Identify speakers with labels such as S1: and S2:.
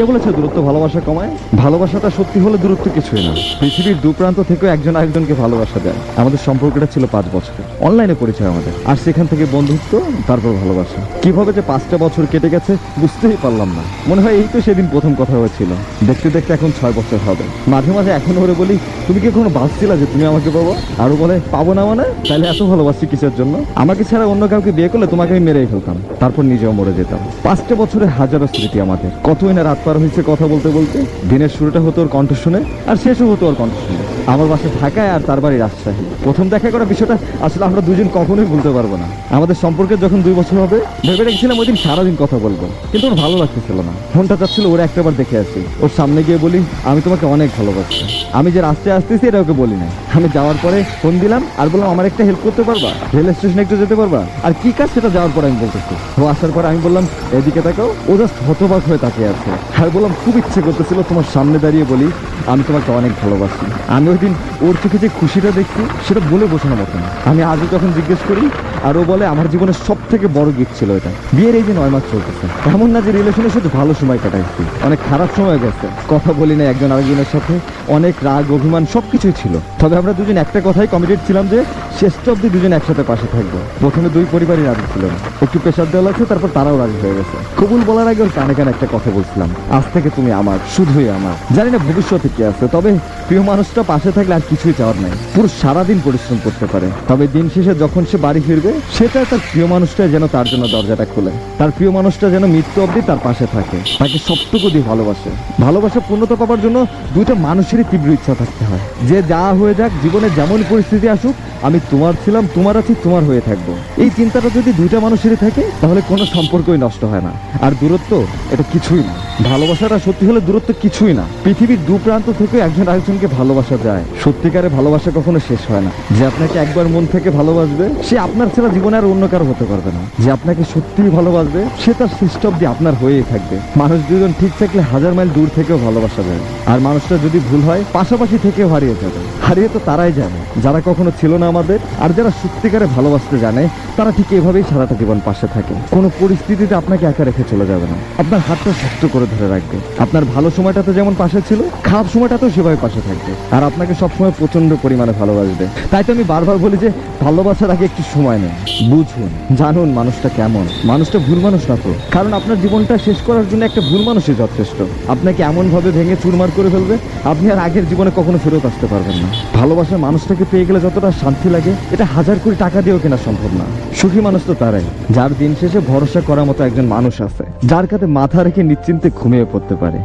S1: কে বলেছে দূরত্ব ভালোবাসা কমায়। ভালোবাসাটা সত্যি হলে দূরত্ব কিছুই না। পৃথিবীর দু প্রান্ত থেকেও একজন আরেকজনকে ভালোবাসা দেয়। আমাদের সম্পর্কটা ছিল পাঁচ বছর অনলাইনে পরিচয় আমাদের। আর সেখান থেকে বন্ধুত্ব, তারপর ভালোবাসা। কীভাবে যে পাঁচটা বছর কেটে গেছে, বুঝতেই পারলাম না। মনে হয় এই তো সেদিন প্রথম কথা হয়েছিল। দেখতে দেখতে এখন ছয় বছর হবে। মাঝে মাঝে এখন ওরে বলি, তুমি কি কখনো ভাবছিলা যে তুমি আমাকে পাবো? আরও বলে, পাবো না মানে? তাহলে এত ভালোবাসি কিসের জন্য? আমাকে ছাড়া অন্য কাউকে বিয়ে করলে তোমাকে আমি মেরেই ফেলতাম। তারপর নিজেও মরে যেতাম। পাঁচটা বছরের হাজারো স্মৃতি আমাদের। কতই না রাত পার হয়েছে কথা বলতে বলতে। দিনের শুরুটা হতো ওর কণ্ঠ শুনে, আর শেষও হতো ওর কণ্ঠ শুনে। আমার বাসা ঢাকায় আর তার বাড়ি রাজশাহী। প্রথম দেখা করা বিষয়টা আসলে আমরা দুজন কখনোই ভুলতে পারব না। আমাদের সম্পর্কে যখন দুই বছর হবে, ভেবে রেখেছিলাম ওই দিন সারাদিন কথা বলব। কিন্তু ওর ভালো লাগতেছিল না। ফোনটা চাচ্ছিল ওরা একটাবার দেখে আসি। ওর সামনে গিয়ে বলি, আমি তোমাকে অনেক ভালোবাসি। আমি যে রাস্তায় আসতেছি, এটা ওকে বলি না আমি যাওয়ার পরে ফোন দিলাম আর বললাম, আমার একটা হেল্প করতে পারবা? রেল স্টেশনে একটু যেতে পারবা? আর কি কাজ সেটা যাওয়ার পরে আমি বলতেছি। ও আসার পরে আমি বললাম, এদিকে তাকাও। ও জাস্ট হতবাক হয়ে তাকিয়ে আছে। আর বললাম, খুব ইচ্ছে করতেছিল তোমার সামনে দাঁড়িয়ে বলি, আমি তোমাকে অনেক ভালোবাসি। আমি ওই দিন ওর চোখে যে খুশিটা দেখছি, সেটা বলে বোঝানো মতো না। আমি আজও যখন জিজ্ঞেস করি, আর ও বলে, আমার জীবনের সব থেকে বড় গিফট ছিল এটা। বিয়ের এই যে নয় মাস চলতেছে। এমন না যে রিলেশনের সাথে ভালো সময় কাটাইছি। অনেক খারাপ সময় গেছে। কথা বলি না একজন আরেকজনের সাথে। অনেক রাগ, অভিমান, সবকিছুই ছিল। তবে আমরা দুজন একটা কথাই কমিটেড ছিলাম যে শেষ অব্দি দুজন একসাথে পাশে থাকব। প্রথমে দুই পরিবারই রাজি ছিল একটু প্রেশার দেওয়া লাগছে, তারপর তারাও রাজি হয়ে গেছে। কবুল বলার আগে ওর কানে কানে একটা কথা বলছিলাম, আজ থেকে তুমি আমার, শুধুই আমার। জানি না ভবিষ্যতে কি আছে, তবে প্রিয় মানুষটা থাকলে আর কিছুই চাওয়ার নাই। পুরো সারাদিন পরিশ্রম করতে পারে। তবে দিন শেষে যখন সে বাড়ি ফিরবে সেটা তার প্রিয় মানুষটা যেন তার জন্য দরজাটা খুলে। তার প্রিয় মানুষটা যেন মৃত্যু অবধি তার পাশে থাকে। তাকে সবটুকু দিয়ে ভালোবাসে। ভালোবাসা পূর্ণতা পাওয়ার জন্য দুইটা মানুষেরই তীব্র ইচ্ছা থাকতে হয়। যে যা হয়ে যাক, জীবনে যেমন পরিস্থিতি আসুক, আমি তোমার ছিলাম, তোমার আছি, তোমার হয়ে থাকব। এই চিন্তাটা যদি দুইটা মানুষেরই থাকে, তাহলে কোনো সম্পর্কই নষ্ট হয় না। আর দূরত্ব, এটা কিছুই না। ভালোবাসাটা সত্যি হলে দূরত্ব কিছুই না। পৃথিবীর দু প্রান্ত থেকে একজন আরেকজনকে ভালোবাসা যায়। সত্যিকারে ভালোবাসা কখনো শেষ হয় না। যে আপনাকে একবার মন থেকে ভালোবাসবে, সে আপনার ছাড়া জীবনে আর অন্য কারও হতে পারবে না। যে আপনাকে সত্যিই ভালোবাসবে, সে তার শেষ অব্দি আপনার হয়েই থাকবে। মানুষ দুজন ঠিক থাকলে হাজার মাইল দূর থেকেও ভালোবাসা যায়। আর মানুষটা যদি ভুল হয়, পাশাপাশি থেকেও হারিয়ে যাবে। হারিয়ে তো তারাই জানে। যারা কখনো ছিল না আমাদের, আর যারা সত্যিকারে ভালোবাসতে জানে, তারা ঠিক এভাবেই সারাটা জীবন পাশে থাকে। কোনো পরিস্থিতিতে আপনাকে একা রেখে চলে যাবে না। আপনার হাতটা শক্ত করে ধরে রাখবে আপনার ভালো সময়টাতে যেমন পাশে ছিল, খারাপ সময়টাতেও সেভাবে পাশে থাকবে। আর আপনাকে সবসময় প্রচণ্ড পরিমাণে ভালোবাসবে। তাই তো আমি বারবার বলি যে, ভালোবাসার আগে একটু সময় নেন। বুঝুন, জানুন মানুষটা কেমন। মানুষটা ভুল মানুষ না তো। কারণ আপনার জীবনটা শেষ করার জন্য একটা ভুল মানুষই যথেষ্ট। আপনাকে এমনভাবে ভেঙে চুরমার করে ফেলবে, আপনি আর আগের জীবনে কখনো ফেরত আসতে পারবেন না। ভালোবাসার মানুষটাকে পেয়ে গেলে যতটা শান্তি লাগে, এটা হাজার কোটি টাকা দিয়েও কেনা সম্ভব না। সুখী মানুষ তো তারাই। যার দিন শেষে ভরসা করার মতো একজন মানুষ আছে। যার কাছে মাথা রেখে নিশ্চিন্তে ঘুমিয়ে পড়তে পারে।